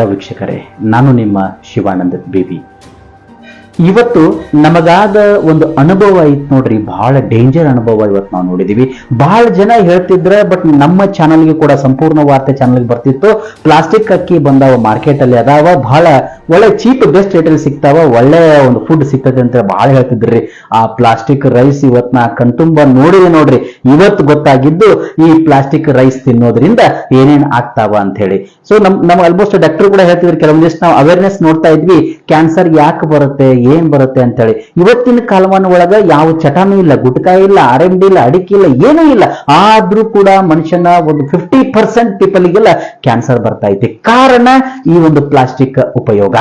ವೀಕ್ಷಕರೇ ನಾನು ನಿಮ್ಮ ಶಿವಾನಂದ ಬೇಬಿ. ಇವತ್ತು ನಮಗಾದ ಒಂದು ಅನುಭವ ಐತ್ ನೋಡ್ರಿ ಬಹಳ ಡೇಂಜರ್ ಅನುಭವ ಇವತ್ತು ನಾವು ನೋಡಿದೀವಿ. ಬಹಳ ಜನ ಹೇಳ್ತಿದ್ರೆ ಬಟ್ ನಮ್ಮ ಚಾನಲ್ಗೆ ಕೂಡ ಸಂಪೂರ್ಣ ವಾರ್ತೆ ಚಾನಲ್ಗೆ ಬರ್ತಿತ್ತು. ಪ್ಲಾಸ್ಟಿಕ್ ಅಕ್ಕಿ ಬಂದಾವ ಮಾರ್ಕೆಟ್ ಅಲ್ಲಿ ಅದಾವ ಬಹಳ ಒಳ್ಳೆ ಚೀಪ್ ಬೆಸ್ಟ್ ರೇಟಲ್ಲಿ ಸಿಗ್ತಾವ, ಒಳ್ಳೆ ಒಂದು ಫುಡ್ ಸಿಗ್ತದೆ ಅಂತ ಬಹಳ ಹೇಳ್ತಿದ್ರಿ. ಆ ಪ್ಲಾಸ್ಟಿಕ್ ರೈಸ್ ಇವತ್ ನಾ ಕಣ್ತುಂಬ ನೋಡಿದೆ ನೋಡ್ರಿ. ಇವತ್ತು ಗೊತ್ತಾಗಿದ್ದು ಈ ಪ್ಲಾಸ್ಟಿಕ್ ರೈಸ್ ತಿನ್ನೋದ್ರಿಂದ ಏನೇನ್ ಆಗ್ತಾವ ಅಂತ ಹೇಳಿ. ಸೊ ನಮ್ ನಮ್ ಆಲ್ಮೋಸ್ಟ್ ಡಾಕ್ಟರ್ ಕೂಡ ಹೇಳ್ತಿದ್ರು, ಕೆಲವೊಂದಿಷ್ಟು ನಾವು ಅವೇರ್ನೆಸ್ ನೋಡ್ತಾ ಇದ್ವಿ ಕ್ಯಾನ್ಸರ್ ಯಾಕೆ ಬರುತ್ತೆ ಏನ್ ಬರುತ್ತೆ ಅಂತ ಹೇಳಿ ಇವತ್ತಿನ ಕಾಲಮಾನ ಒಳಗ ಯಾವ ಚಟಾನು ಇಲ್ಲ, ಗುಟ್ಕಾ ಇಲ್ಲ ಆರ್ ಎಂ ಡಿ ಇಲ್ಲ, ಅಡಿಕೆ ಇಲ್ಲ, ಏನೂ ಇಲ್ಲ. ಆದ್ರೂ ಕೂಡ ಮನುಷ್ಯನ ಒಂದು ಫಿಫ್ಟಿ ಪರ್ಸೆಂಟ್ ಪೀಪಲ್ಗೆಲ್ಲ ಕ್ಯಾನ್ಸರ್ ಬರ್ತಾ ಐತಿ. ಕಾರಣ ಈ ಒಂದು ಪ್ಲಾಸ್ಟಿಕ್ ಉಪಯೋಗ.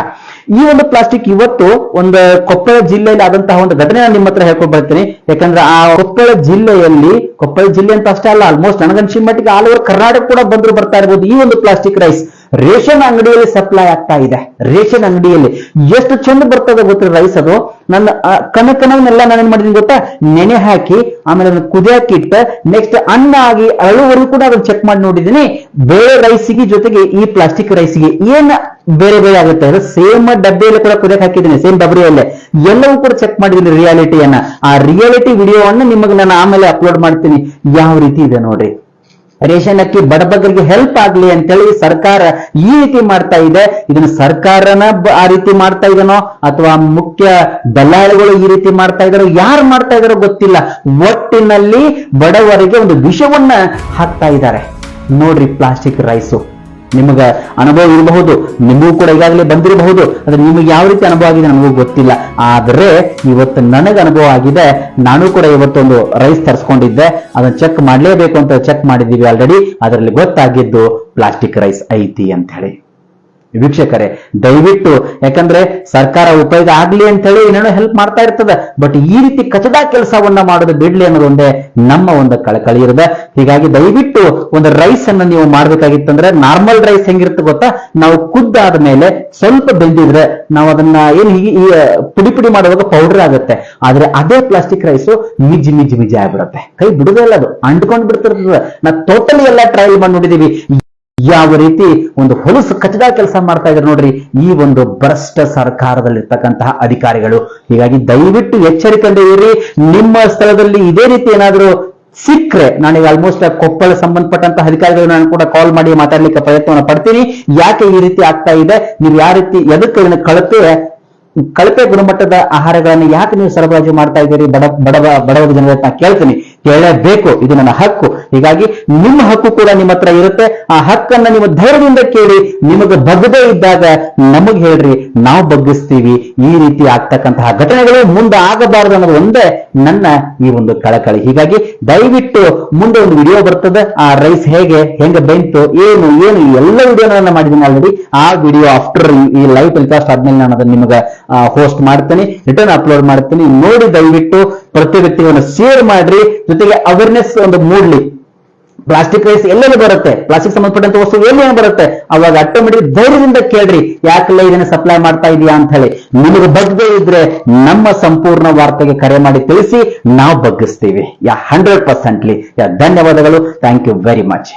ಈ ಒಂದು ಪ್ಲಾಸ್ಟಿಕ್ ಇವತ್ತು ಒಂದು ಕೊಪ್ಪಳ ಜಿಲ್ಲೆಯಲ್ಲಿ ಆದಂತಹ ಒಂದು ಘಟನೆ ನಾನು ನಿಮ್ಮ ಹತ್ರ ಹೇಳ್ಕೊಂಡು ಬರ್ತೀನಿ. ಯಾಕಂದ್ರೆ ಆ ಕೊಪ್ಪಳ ಜಿಲ್ಲೆಯಲ್ಲಿ, ಕೊಪ್ಪಳ ಜಿಲ್ಲೆ ಅಂತ ಅಷ್ಟೇ ಅಲ್ಲ ಆಲ್ಮೋಸ್ಟ್ ನನಗನ್ಸಿ ಮಟ್ಟಿಗೆ ಆಲ್ ಓವರ್ ಕರ್ನಾಟಕ ಕೂಡ ಬಂದ್ರು ಬರ್ತಾ ಇರ್ಬೋದು ಈ ಒಂದು ಪ್ಲಾಸ್ಟಿಕ್ ರೈಸ್ ರೇಷನ್ ಅಂಗಡಿಯಲ್ಲಿ ಸಪ್ಲೈ ಆಗ್ತಾ ಇದೆ. ರೇಷನ್ ಅಂಗಡಿಯಲ್ಲಿ. ಎಷ್ಟು ಚಂದ ಬರ್ತದೆ ಗೊತ್ತಿರ ರೈಸ್ ಅದು? ನನ್ನ ಕನಕನವನ್ನೆಲ್ಲ ನಾನು ಏನ್ ಮಾಡಿದೀನಿ ಗೊತ್ತಾ? ನೆನೆ ಹಾಕಿ, ಆಮೇಲೆ ಅದನ್ನ ಕುದಿಯಾಕಿಟ್ಟ ನೆಕ್ಸ್ಟ್ ಅನ್ನ ಆಗಿ ಅಳುವರೆಗೂ ಕೂಡ ಅದನ್ನ ಚೆಕ್ ಮಾಡಿ ನೋಡಿದೀನಿ ಬೇರೆ ರೈಸಿಗೆ ಜೊತೆಗೆ ಈ ಪ್ಲಾಸ್ಟಿಕ್ ರೈಸಿಗೆ ಏನ್ ಬೇರೆ ಬೇರೆ ಆಗುತ್ತೆ? ಅದು ಸೇಮ್ ಡಬ್ಬಿಯಲ್ಲಿ ಕೂಡ ಕುದಿಯಕ್ ಹಾಕಿದ್ದೀನಿ ಸೇಮ್ ಡಬ್ರಿಯಲ್ಲೇ ಎಲ್ಲವೂ ಕೂಡ ಚೆಕ್ ಮಾಡಿದ್ದೀನಿ ರಿಯಾಲಿಟಿಯನ್ನ ಆ ರಿಯಾಲಿಟಿ ವಿಡಿಯೋವನ್ನು ನಿಮಗೆ ನಾನು ಆಮೇಲೆ ಅಪ್ಲೋಡ್ ಮಾಡ್ತೀನಿ. ಯಾವ ರೀತಿ ಇದೆ ನೋಡ್ರಿ. ರೇಷನ್ ಅಕ್ಕಿ ಬಡಬಗರಿಗೆ ಹೆಲ್ಪ್ ಆಗ್ಲಿ ಅಂತೇಳಿ ಸರ್ಕಾರ ಈ ರೀತಿ ಮಾಡ್ತಾ ಇದೆ. ಇದನ್ನ ಸರ್ಕಾರನ ಆ ರೀತಿ ಮಾಡ್ತಾ ಇದನೋ ಅಥವಾ ಮುಖ್ಯ ದಲ್ಲಾಳಿಗಳು ಈ ರೀತಿ ಮಾಡ್ತಾ ಇದಾರೋ ಯಾರು ಮಾಡ್ತಾ ಇದಾರೋ ಗೊತ್ತಿಲ್ಲ. ಒಟ್ಟಿನಲ್ಲಿ ಬಡವರಿಗೆ ಒಂದು ವಿಷವನ್ನ ಹಾಕ್ತಾ ಇದ್ದಾರೆ. ನೋಡ್ರಿ ಪ್ಲಾಸ್ಟಿಕ್ ರೈಸು ನಿಮಗ ಅನುಭವ ಇರಬಹುದು, ನಿಮಗೂ ಕೂಡ ಈಗಾಗಲೇ ಬಂದಿರಬಹುದು, ಆದರೆ ನಿಮಗೆ ಯಾವ ರೀತಿ ಅನುಭವ ಆಗಿದೆ ನನಗೂ ಗೊತ್ತಿಲ್ಲ. ಆದರೆ ಇವತ್ತು ನನಗೆ ಅನುಭವ ಆಗಿದೆ, ನಾನು ಕೂಡ ಇವತ್ತೊಂದು ರೈಸ್ ತರಿಸ್ಕೊಂಡಿದ್ದೆ, ಅದನ್ನ ಚೆಕ್ ಮಾಡಲೇಬೇಕು ಅಂತ ಚೆಕ್ ಮಾಡಿದ್ದೀವಿ ಆಲ್ರೆಡಿ ಅದರಲ್ಲಿ ಗೊತ್ತಾಗಿದ್ದು ಪ್ಲಾಸ್ಟಿಕ್ ರೈಸ್ ಐತಿ ಅಂತ ಹೇಳಿ ವೀಕ್ಷಕರೇ, ದಯವಿಟ್ಟು, ಯಾಕಂದ್ರೆ ಸರ್ಕಾರ ಉಪಯೋಗ ಆಗ್ಲಿ ಅಂತ ಹೇಳಿ ಏನೇನೋ ಹೆಲ್ಪ್ ಮಾಡ್ತಾ ಇರ್ತದೆ ಬಟ್ ಈ ರೀತಿ ಕಚಡ ಕೆಲಸವನ್ನ ಮಾಡೋದು ಬಿಡ್ಲಿ ಅನ್ನೋದೊಂದೇ ನಮ್ಮ ಒಂದು ಕಳಕಳಿ ಇರುತ್ತೆ ಹೀಗಾಗಿ ದಯವಿಟ್ಟು ಒಂದು ರೈಸ್ ಅನ್ನ ನೀವು ಮಾಡ್ಬೇಕಾಗಿತ್ತಂದ್ರೆ ನಾರ್ಮಲ್ ರೈಸ್ ಹೆಂಗಿರುತ್ತೆ ಗೊತ್ತಾ? ನಾವು ಕುದ್ದಾದ ಮೇಲೆ ಸ್ವಲ್ಪ ಬೆಂದಿದ್ರೆ ನಾವು ಅದನ್ನ ಏನು ಈ ಪುಡಿ ಪುಡಿ ಮಾಡುವಾಗ ಪೌಡರ್ ಆಗುತ್ತೆ. ಆದ್ರೆ ಅದೇ ಪ್ಲಾಸ್ಟಿಕ್ ರೈಸ್ ಮಿಜ್ ಮಿಜ್ ಮಿಜ್ ಆಗ್ಬಿಡುತ್ತೆ. ಕೈ ಬಿಡುದೇ ಇಲ್ಲ ಅದು, ಅಂಟ್ಕೊಂಡ್ ಬಿಡ್ತಿರ್ತದೆ. ನಾ ಟೋಟಲಿ ಎಲ್ಲ ಟ್ರಯಲ್ ಮಾಡಿ ನೋಡಿದೀವಿ. ಯಾವ ರೀತಿ ಒಂದು ಹೊಲಸು ಕಚ್ಚಿದ ಕೆಲಸ ಮಾಡ್ತಾ ಇದ್ದಾರೆ ನೋಡ್ರಿ, ಈ ಒಂದು ಭ್ರಷ್ಟ ಸರ್ಕಾರದಲ್ಲಿರ್ತಕ್ಕಂತಹ ಅಧಿಕಾರಿಗಳು. ಹೀಗಾಗಿ ದಯವಿಟ್ಟು ಎಚ್ಚರಿಕೆಯಿಂದ ನಿಮ್ಮ ಸ್ಥಳದಲ್ಲಿ ಇದೇ ರೀತಿ ಏನಾದರೂ ಸಿಕ್ಕರೆ, ನಾನೀಗ ಆಲ್ಮೋಸ್ಟ್ ಕೊಪ್ಪಳ ಸಂಬಂಧಪಟ್ಟಂತಹ ಅಧಿಕಾರಿಗಳು ನಾನು ಕೂಡ ಕಾಲ್ ಮಾಡಿ ಮಾತಾಡ್ಲಿಕ್ಕೆ ಪ್ರಯತ್ನವನ್ನು ಪಡ್ತೀನಿ. ಯಾಕೆ ಈ ರೀತಿ ಆಗ್ತಾ ಇದೆ? ನೀವು ಯಾವ ರೀತಿ, ಎದಕ್ಕೆ ಕಳಪೆ ಕಳಪೆ ಗುಣಮಟ್ಟದ ಆಹಾರಗಳನ್ನು ಯಾಕೆ ನೀವು ಸರಬರಾಜು ಮಾಡ್ತಾ ಇದ್ದೀರಿ? ಬಡ, ಬಡವ ಬಡವ ಜನರ ಹತ್ರ ಕೇಳ್ತೀನಿ. ಕೇಳಬೇಕು ಇದು ನನ್ನ ಹಕ್ಕು. ಹೀಗಾಗಿ ನಿಮ್ಮ ಹಕ್ಕು ಕೂಡ ನಿಮ್ಮ ಹತ್ರ ಇರುತ್ತೆ. ಆ ಹಕ್ಕನ್ನ ನೀವು ಧೈರ್ಯದಿಂದ ಕೇಳಿ, ನಿಮಗೆ ಬಗ್ಗದೇ ಇದ್ದಾಗ ನಮಗ್ ಹೇಳ್ರಿ, ನಾವು ಬಗ್ಗಿಸ್ತೀವಿ. ಈ ರೀತಿ ಆಗ್ತಕ್ಕಂತಹ ಘಟನೆಗಳು ಮುಂದೆ ಆಗಬಾರದು ಅನ್ನೋದು ಒಂದೇ ನನ್ನ ಈ ಒಂದು ಕಳಕಳಿ. ಹೀಗಾಗಿ ದಯವಿಟ್ಟು ಮುಂದೆ ಒಂದು ವಿಡಿಯೋ ಬರ್ತದೆ. ಆ ರೈಸ್ ಹೇಗೆ, ಹೆಂಗೆ ಬೆಂತು, ಏನು ಏನು ಎಲ್ಲ ವಿಡಿಯೋನ ಮಾಡಿದ್ದೀನಿ ಆಲ್ರೆಡಿ ಆ ವಿಡಿಯೋ ಆಫ್ಟರ್ ಈ ಲೈವ್ ಟೆಲಿಕಾಸ್ಟ್ ಆದ್ಮೇಲೆ ನಾನು ಅದನ್ನ ನಿಮಗೆ ಹೋಸ್ಟ್ ಮಾಡ್ತೀನಿ ರಿಟರ್ನ್ ಅಪ್ಲೋಡ್ ಮಾಡ್ತೀನಿ. ನೋಡಿ ದಯವಿಟ್ಟು ಪ್ರತಿ ವ್ಯಕ್ತಿಗಳನ್ನು ಶೇರ್ ಮಾಡ್ರಿ. ಜೊತೆಗೆ ಅವೇರ್ನೆಸ್ ಒಂದು ಮೂಡ್ಲಿ. ಪ್ಲಾಸ್ಟಿಕ್ ರೈಸ್ ಎಲ್ಲೆಲ್ಲಿ ಬರುತ್ತೆ? ಪ್ಲಾಸ್ಟಿಕ್ ಸಂಬಂಧಪಟ್ಟಂತ ವಸ್ತು ಎಲ್ಲಿ ಬರುತ್ತೆ? ಅವಾಗ ಆಟೋಮೆಟಿಕ್ ಧೈರ್ಯದಿಂದ ಕೇಳ್ರಿ, ಯಾಕಲ್ಲ ಇದನ್ನ ಸಪ್ಲೈ ಮಾಡ್ತಾ ಇದೀಯಾ ಅಂತ ಹೇಳಿ. ನಿಮಗೆ ಬಗ್ಗೆ ಇದ್ರೆ ನಮ್ಮ ಸಂಪೂರ್ಣ ವಾರ್ತೆಗೆ ಕರೆ ಮಾಡಿ ತಿಳಿಸಿ, ನಾವು ಬಗ್ಗಿಸ್ತೀವಿ. ಯಾ ಹಂಡ್ರೆಡ್ ಪರ್ಸೆಂಟ್ಲಿ ಯಾ ಧನ್ಯವಾದಗಳು. Thank you very much